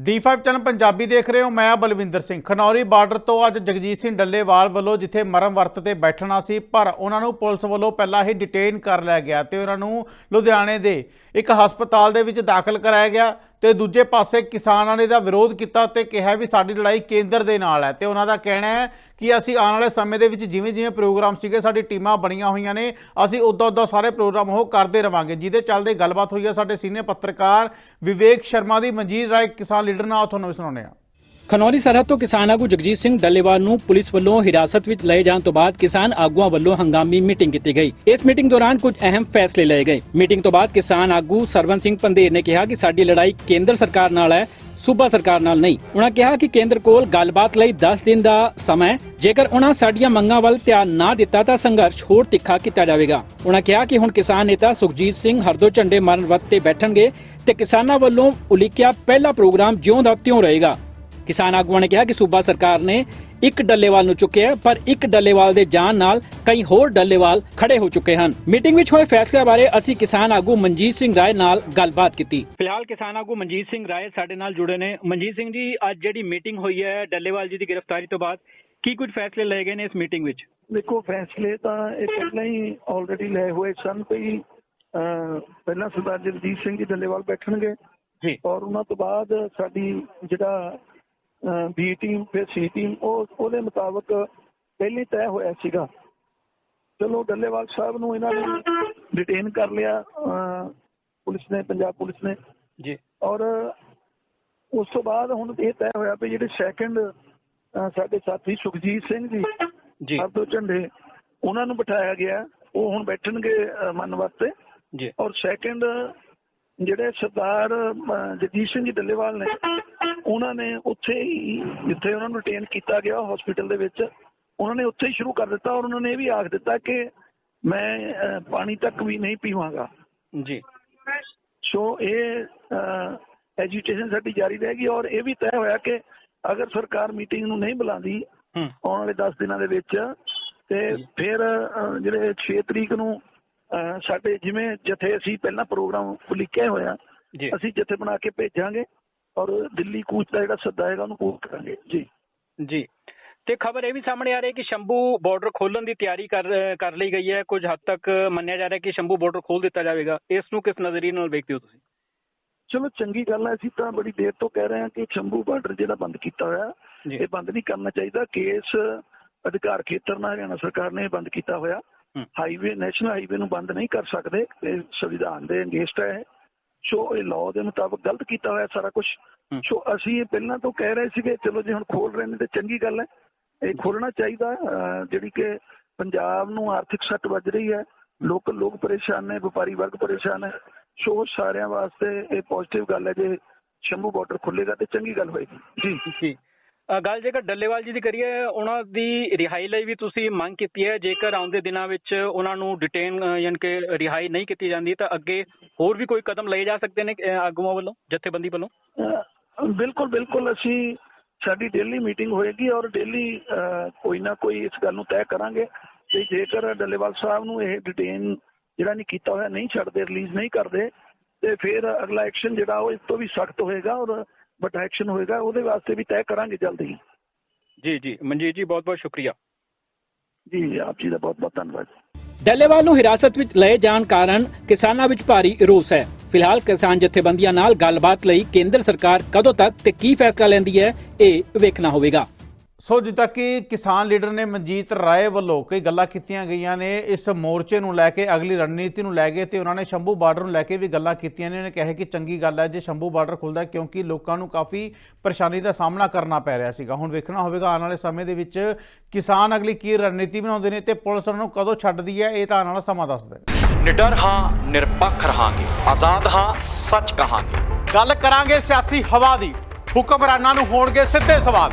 D5 channel Punjabi ਦੇਖ ਰਹੇ ਹੋ, ਮੈਂ ਬਲਵਿੰਦਰ ਸਿੰਘ। ਖਨੌਰੀ ਬਾਰਡਰ ਤੋਂ ਅੱਜ ਜਗਜੀਤ ਸਿੰਘ ਡੱਲੇਵਾਲ ਵੱਲੋਂ ਜਿੱਥੇ ਮਰਮ ਵਰਤ ਤੇ ਬੈਠਣਾ ਸੀ, ਪਰ ਉਹਨਾਂ ਨੂੰ ਪੁਲਿਸ ਵੱਲੋਂ ਪਹਿਲਾਂ ਹੀ ਡਿਟੇਨ ਕਰ ਲਿਆ ਗਿਆ ਤੇ ਉਹਨਾਂ ਨੂੰ ਲੁਧਿਆਣੇ ਦੇ ਇੱਕ ਹਸਪਤਾਲ ਦੇ ਵਿੱਚ ਦਾਖਲ ਕਰਾਇਆ ਗਿਆ। ਤੇ ਦੂਜੇ ਪਾਸੇ ਕਿਸਾਨਾਂ ਨੇ ਦਾ ਵਿਰੋਧ ਕੀਤਾ ਤੇ ਕਿਹਾ ਵੀ ਸਾਡੀ ਲੜਾਈ ਕੇਂਦਰ ਦੇ ਨਾਲ ਹੈ। ਤੇ ਉਹਨਾਂ ਦਾ ਕਹਿਣਾ ਹੈ ਕਿ ਅਸੀਂ ਆਉਣ ਵਾਲੇ ਸਮੇਂ ਦੇ ਵਿੱਚ ਜਿਵੇਂ ਜਿਵੇਂ ਪ੍ਰੋਗਰਾਮ ਸੀਗੇ, ਸਾਡੀ ਟੀਮਾਂ ਬਣੀਆਂ ਹੋਈਆਂ ਨੇ, ਅਸੀਂ ਉਦੋਂ ਉਦੋਂ ਸਾਰੇ ਪ੍ਰੋਗਰਾਮ ਉਹ ਕਰਦੇ ਰਵਾਂਗੇ। ਜਿਹਦੇ ਚੱਲਦੇ ਗੱਲਬਾਤ ਹੋਈ ਹੈ ਸਾਡੇ ਸੀਨੀਅਰ ਪੱਤਰਕਾਰ ਵਿਵੇਕ ਸ਼ਰਮਾ ਦੀ। ਮਨਜੀਤ ਰਾਏ, ਕਿਸਾਨ ਲੀਡਰ ਨਾਲ ਤੁਹਾਨੂੰ ਸੁਣਾਉਂਦੇ ਹਾਂ। ਖਨੌਰੀ ਸਰਹੱਦ ਤੋਂ ਕਿਸਾਨ ਆਗੂ ਜਗਜੀਤ ਸਿੰਘ ਡੱਲੇਵਾਲ ਨੂੰ ਪੁਲਿਸ ਵੱਲੋਂ ਹਿਰਾਸਤ ਵਿੱਚ ਲਏ ਜਾਣ ਤੋਂ ਬਾਅਦ ਕਿਸਾਨ ਆਗੂਆਂ ਵੱਲੋਂ ਹੰਗਾਮੀ ਮੀਟਿੰਗ ਕੀਤੀ ਗਈ। ਇਸ ਮੀਟਿੰਗ ਦੌਰਾਨ ਕੁਝ ਅਹਿਮ ਫੈਸਲੇ ਲਏ ਗਏ। ਮੀਟਿੰਗ ਤੋਂ ਬਾਅਦ ਕਿਸਾਨ ਆਗੂ ਸਰਵਨ ਸਿੰਘ ਪੰਦੇਰ ਨੇ ਕਿਹਾ ਕਿ ਸਾਡੀ ਲੜਾਈ ਕੇਂਦਰ ਸਰਕਾਰ ਨਾਲ ਹੈ, ਸੂਬਾ ਸਰਕਾਰ ਨਾਲ ਨਹੀਂ। ਉਹਨਾਂ ਕਿਹਾ ਕਿ ਕੇਂਦਰ ਕੋਲ ਗੱਲਬਾਤ ਲਈ 10 ਦਿਨ ਦਾ ਸਮਾਂ ਜੇਕਰ ਉਹਨਾਂ ਸਾਡੀਆਂ ਮੰਗਾਂ ਵੱਲ ਧਿਆਨ ਨਾ ਦਿੱਤਾ ਤਾਂ ਸੰਘਰਸ਼ ਹੋਰ ਤਿੱਖਾ ਕੀਤਾ ਜਾਵੇਗਾ। ਉਹਨਾਂ ਕਿਹਾ ਕਿ ਹੁਣ ਕਿਸਾਨ ਨੇਤਾ ਸੁਖਜੀਤ ਸਿੰਘ ਹਰਦੋ ਝੰਡੇ ਮਾਰਨ ਵਕਤ ਤੇ ਬੈਠਣਗੇ ਤੇ ਕਿਸਾਨਾਂ ਵੱਲੋਂ ਉਲੀਕਿਆ ਪਹਿਲਾ ਪ੍ਰੋਗਰਾਮ ਜਿਉਂ ਦਾ ਤਿਉਂ ਰਹੇਗਾ। ਕਿਸਾਨ ਆਗੂਆਂ ਨੇ ਕਿਹਾ ਕਿ ਸੂਬਾ ਸਰਕਾਰ ਨੇ ਇੱਕ ਡੱਲੇਵਾਲ ਨੂੰ ਚੁੱਕਿਆ ਪਰ ਇੱਕ ਡੱਲੇਵਾਲ ਦੇ ਜਾਣ ਨਾਲ ਕਈ ਹੋਰ ਡੱਲੇਵਾਲ ਖੜੇ ਹੋ ਚੁੱਕੇ ਹਨ। ਮੀਟਿੰਗ ਵਿੱਚ ਹੋਏ ਫੈਸਲੇ ਬਾਰੇ ਅਸੀਂ ਕਿਸਾਨ ਆਗੂ ਮਨਜੀਤ ਸਿੰਘ ਰਾਏ ਨਾਲ ਗੱਲਬਾਤ ਕੀਤੀ। ਫਿਲਹਾਲ ਕਿਸਾਨ ਆਗੂ ਮਨਜੀਤ ਸਿੰਘ ਰਾਏ ਸਾਡੇ ਨਾਲ ਜੁੜੇ ਨੇ। ਮਨਜੀਤ ਸਿੰਘ ਜੀ ਅੱਜ ਜਿਹੜੀ ਮੀਟਿੰਗ ਹੋਈ ਹੈ ਡੱਲੇਵਾਲ ਜੀ ਦੀ ਗ੍ਰਿਫਤਾਰੀ ਤੋਂ ਬਾਅਦ ਕੀ ਕੁਝ ਫੈਸਲੇ ਲਏ ਗਏ ਨੇ ਇਸ ਮੀਟਿੰਗ ਵਿੱਚ? ਦੇਖੋ ਫੈਸਲੇ ਤਾਂ ਇਹ ਪਹਿਲਾਂ ਹੀ ਆਲਰੇਡੀ ਲਏ ਹੋਏ ਸਨ ਅਹ, ਪਹਿਲਾਂ ਸਰਦਾਰ ਜਗਜੀਤ ਸਿੰਘ ਜੀ ਡੱਲੇਵਾਲ ਬੈਠਣਗੇ ਜੀ। ਔਰ ਉਹਨਾਂ ਤੋਂ ਬਾਅਦ ਸਾਡੀ ਜਿਹੜਾ ਬੀ ਟੀਮ ਫਿਰ ਸੀ ਟੀਮ ਉਹ ਉਹਦੇ ਮੁਤਾਬਕ ਪਹਿਲੇ ਤੈਅ ਹੋਇਆ ਸੀਗਾ। ਚਲੋ ਡੱਲੇਵਾਲ ਸਾਹਿਬ ਨੂੰ ਇਹਨਾਂ ਨੇ ਡਿਟੇਨ ਕਰ ਲਿਆ ਪੁਲਿਸ ਨੇ ਪੰਜਾਬ ਪੁਲਿਸ ਨੇ। ਜੀ। ਔਰ ਉਸ ਤੋਂ ਬਾਅਦ ਹੁਣ ਇਹ ਤੈਅ ਹੋਇਆ ਵੀ ਜਿਹੜੇ ਸੈਕੰਡ ਸਾਡੇ ਸਾਥੀ ਸੁਖਜੀਤ ਸਿੰਘ ਜੀ ਜੀ। ਤੋਂ ਝੰਡੇ ਉਹਨਾਂ ਨੂੰ ਬਿਠਾਇਆ ਗਿਆ। ਉਹ ਹੁਣ ਬੈਠਣਗੇ ਮੰਨ ਵਾਸਤੇ। ਜੀ। ਔਰ ਸੈਕੰਡ ਜਿਹੜੇ ਸਰਦਾਰ ਜਗਜੀਤ ਸਿੰਘ ਜੀ ਡੱਲੇਵਾਲ ਨੇ ਉਹਨਾਂ ਨੇ ਉੱਥੇ ਹੀ ਜਿੱਥੇ ਉਹਨਾਂ ਨੂੰ ਟ੍ਰੇਨ ਕੀਤਾ ਗਿਆ ਹਸਪੀਟਲ ਦੇ ਵਿੱਚ ਉਹਨਾਂ ਨੇ ਉੱਥੇ ਹੀ ਸ਼ੁਰੂ ਕਰ ਦਿੱਤਾ ਔਰ ਉਹਨਾਂ ਨੇ ਇਹ ਵੀ ਆਖ ਦਿੱਤਾ ਕਿ ਮੈਂ ਪਾਣੀ ਤੱਕ ਵੀ ਨਹੀਂ ਪੀਵਾਂਗਾ। ਜੀ। ਸੋ ਇਹ ਐਜੂਕੇਸ਼ਨ ਸਾਡੀ ਜਾਰੀ ਰਹੇਗੀ ਔਰ ਇਹ ਵੀ ਤੈਅ ਹੋਇਆ ਕਿ ਅਗਰ ਸਰਕਾਰ ਮੀਟਿੰਗ ਨੂੰ ਨਹੀਂ ਬੁਲਾਉਂਦੀ ਆਉਣ ਵਾਲੇ 10 ਦਿਨਾਂ ਦੇ ਵਿੱਚ ਤੇ ਫਿਰ ਜਿਹੜੇ 6 ਤਰੀਕ ਨੂੰ ਸਾਡੇ ਜਿਵੇਂ ਜਿੱਥੇ ਅਸੀਂ ਪਹਿਲਾਂ ਪ੍ਰੋਗਰਾਮ ਲਿਖਿਆ ਹੋਇਆ ਅਸੀਂ ਜਿੱਥੇ ਬਣਾ ਕੇ ਭੇਜਾਂਗੇ ਔਰ ਦਿੱਲੀ ਕੂਚ ਦਾ ਜਿਹੜਾ ਸੱਦਾ ਹੈਗਾ ਉਹਨੂੰ ਪੂਰਾ ਕਰਾਂਗੇ। ਜੀ। ਜੀ। ਤੇ ਖਬਰ ਇਹ ਵੀ ਸਾਹਮਣੇ ਆ ਰਹੀ ਹੈ ਕਿ ਸ਼ੰਭੂ ਬਾਰਡਰ ਖੋਲਣ ਦੀ ਤਿਆਰੀ ਕਰ ਕਰ ਲਈ ਗਈ ਹੈ। ਕੁਝ ਹੱਦ ਤੱਕ ਮੰਨਿਆ ਜਾ ਰਿਹਾ ਹੈ ਕਿ ਸ਼ੰਭੂ ਬਾਰਡਰ ਖੋਲ ਦਿੱਤਾ ਜਾਵੇਗਾ। ਇਸ ਨੂੰ ਕਿਸ ਨਜ਼ਰੀਏ ਨਾਲ ਵੇਖਦੇ ਹੋ ਤੁਸੀਂ? ਚਲੋ ਚੰਗੀ ਗੱਲ ਹੈ। ਅਸੀਂ ਤਾਂ ਬੜੀ ਦੇਰ ਤੋਂ ਕਹਿ ਰਹੇ ਹਾਂ ਕਿ ਸ਼ੰਭੂ ਬਾਰਡਰ ਜਿਹੜਾ ਬੰਦ ਕੀਤਾ ਹੋਇਆ ਇਹ ਬੰਦ ਨਹੀਂ ਕਰਨਾ ਚਾਹੀਦਾ। ਕੇਸ ਅਧਿਕਾਰ ਖੇਤਰ ਨਾਲ ਹਰਿਆਣਾ ਸਰਕਾਰ ਨੇ ਬੰਦ ਕੀਤਾ ਹੋਇਆ। ਹਾਈਵੇ ਨੈਸ਼ਨਲ ਹਾਈਵੇ ਨੂੰ ਬੰਦ ਨਹੀਂ ਕਰ ਸਕਦੇ। ਇਹ ਸੰਵਿਧਾਨ ਦੇ ਅਗੇਂਸਟ ਹੈ ਸੋ ਇਹ ਲਾਅ ਦੇ ਮੁਤਾਬਕ ਗਲਤ ਕੀਤਾ ਹੋਇਆ ਸਾਰਾ ਕੁਝ। ਸੋ ਅਸੀਂ ਇਹ ਪਹਿਲਾਂ ਤੋਂ ਕਹਿ ਰਹੇ ਸੀਗੇ ਚਲੋ ਜੇ ਹੁਣ ਖੋਲ ਰਹੇ ਨੇ ਤੇ ਚੰਗੀ ਗੱਲ ਹੈ। ਇਹ ਖੋਲਣਾ ਚਾਹੀਦਾ ਜਿਹੜੀ ਕਿ ਪੰਜਾਬ ਨੂੰ ਆਰਥਿਕ ਸੱਟ ਵੱਜ ਰਹੀ ਹੈ। ਲੋਕਲ ਲੋਕ ਪਰੇਸ਼ਾਨ ਨੇ ਵਪਾਰੀ ਵਰਗ ਪਰੇਸ਼ਾਨ ਹੈ। ਸੋ ਸਾਰਿਆਂ ਵਾਸਤੇ ਇਹ ਪੋਜ਼ਿਟਿਵ ਗੱਲ ਹੈ ਜੇ ਸ਼ੰਭੂ ਬਾਰਡਰ ਖੁੱਲੇਗਾ ਤੇ ਚੰਗੀ ਗੱਲ ਹੋਏਗੀ। ਜੀ ਜੀ। ਗੱਲ ਜੇਕਰ ਡੱਲੇਵਾਲ ਜੀ ਦੀ ਕਰੀਏ, ਉਹਨਾਂ ਦੀ ਰਿਹਾਈ ਲਈ ਵੀ ਤੁਸੀਂ ਮੰਗ ਕੀਤੀ ਹੈ। ਜੇਕਰ ਆਉਂਦੇ ਦਿਨਾਂ ਵਿੱਚ ਉਹਨਾਂ ਨੂੰ ਡਿਟੇਨ ਯਾਨੀ ਕਿ ਰਿਹਾਈ ਨਹੀਂ ਕੀਤੀ ਜਾਂਦੀ, ਤਾਂ ਅੱਗੇ ਹੋਰ ਵੀ ਕੋਈ ਕਦਮ ਲਏ ਜਾ ਸਕਦੇ ਨੇ ਆਗੂਆਂ ਵੱਲੋਂ, ਜਥੇਬੰਦੀ ਵੱਲੋਂ? ਬਿਲਕੁਲ ਬਿਲਕੁਲ। ਅਸੀਂ ਸਾਡੀ ਡੇਲੀ ਮੀਟਿੰਗ ਹੋਏਗੀ ਔਰ ਡੇਲੀ ਕੋਈ ਨਾ ਕੋਈ ਇਸ ਗੱਲ ਨੂੰ ਤੈਅ ਕਰਾਂਗੇ ਕਿ ਜੇਕਰ ਡੱਲੇਵਾਲ ਸਾਹਿਬ ਨੂੰ ਇਹ ਡਿਟੇਨ ਜਿਹੜਾ ਨਹੀਂ ਕੀਤਾ ਹੋਇਆ, ਨਹੀਂ ਛੱਡਦੇ ਰਿਲੀਜ਼ ਨਹੀਂ ਕਰਦੇ, ਤੇ ਫਿਰ ਅਗਲਾ ਐਕਸ਼ਨ ਜਿਹੜਾ ਉਹ ਇਸ ਤੋਂ ਵੀ ਸਖਤ ਹੋਏਗਾ ਔਰ ਵੱਡਾ ਐਕਸ਼ਨ ਹੋਏਗਾ ਉਹਦੇ ਵਾਸਤੇ ਵੀ ਤੈਅ ਕਰਾਂਗੇ ਜਲਦੀ ਜੀ ਜੀ। ਮਨਜੀਤ ਜੀ ਬਹੁਤ ਬਹੁਤ ਸ਼ੁਕਰੀਆ। ਜੀ ਆਪ ਜੀ ਦਾ ਬਹੁਤ ਬਹੁਤ ਧੰਨਵਾਦ। ਡੱਲੇਵਾਲ ਨੂੰ ਹਿਰਾਸਤ ਵਿੱਚ ਲਏ ਜਾਣ ਕਾਰਨ ਕਿਸਾਨਾਂ ਵਿੱਚ ਭਾਰੀ ਰੋਸ ਹੈ। ਫਿਲਹਾਲ ਕਿਸਾਨ ਜਥੇਬੰਦੀਆਂ ਨਾਲ ਗੱਲਬਾਤ ਲਈ ਕੇਂਦਰ ਸਰਕਾਰ ਕਦੋਂ ਤੱਕ ਤੇ ਕੀ ਫੈਸਲਾ ਲੈਂਦੀ ਹੈ ਇਹ ਵੇਖਣਾ ਹੋਵੇਗਾ। ਸੋ ਜਿੱਦਾਂ ਕਿ ਕਿਸਾਨ ਲੀਡਰ ਨੇ ਮਨਜੀਤ ਰਾਏ ਵੱਲੋਂ ਕਈ ਗੱਲਾਂ ਕੀਤੀਆਂ ਗਈਆਂ ਨੇ ਇਸ ਮੋਰਚੇ ਨੂੰ ਲੈ ਕੇ ਅਗਲੀ ਰਣਨੀਤੀ ਨੂੰ ਲੈ ਕੇ ਤੇ ਉਹਨਾਂ ਨੇ ਸ਼ੰਭੂ ਬਾਰਡਰ ਨੂੰ ਲੈ ਕੇ ਵੀ ਗੱਲਾਂ ਕੀਤੀਆਂ ਨੇ। ਉਹਨੇ ਕਿਹਾ ਕਿ ਚੰਗੀ ਗੱਲ ਹੈ ਜੇ ਸ਼ੰਭੂ ਬਾਰਡਰ ਖੁੱਲਦਾ ਕਿਉਂਕਿ ਲੋਕਾਂ ਨੂੰ ਕਾਫੀ ਪਰੇਸ਼ਾਨੀ ਦਾ ਸਾਹਮਣਾ ਕਰਨਾ ਪੈ ਰਿਹਾ ਸੀਗਾ। ਹੁਣ ਵੇਖਣਾ ਹੋਵੇਗਾ ਆਉਣ ਵਾਲੇ ਸਮੇਂ ਦੇ ਵਿੱਚ ਕਿਸਾਨ ਅਗਲੀ ਕੀ ਰਣਨੀਤੀ ਬਣਾਉਂਦੇ ਨੇ ਤੇ ਪੁਲਿਸ ਉਹਨਾਂ ਨੂੰ ਕਦੋਂ ਛੱਡਦੀ ਹੈ ਇਹ ਤਾਂ ਆਉਣ ਵਾਲਾ ਸਮਾਂ ਦੱਸਦਾ ਹੈ। ਨਿਡਰ ਹਾਂ ਨਿਰਪੱਖ ਰਹਾਂਗੇ। ਆਜ਼ਾਦ ਹਾਂ ਸੱਚ ਕਹਾਂਗੇ। ਗੱਲ ਕਰਾਂਗੇ ਸਿਆਸੀ ਹਵਾ ਦੀ। ਹੁਕਮਰਾਨਾਂ ਨੂੰ ਹੋਣਗੇ ਸਿੱਧੇ ਸਵਾਲ।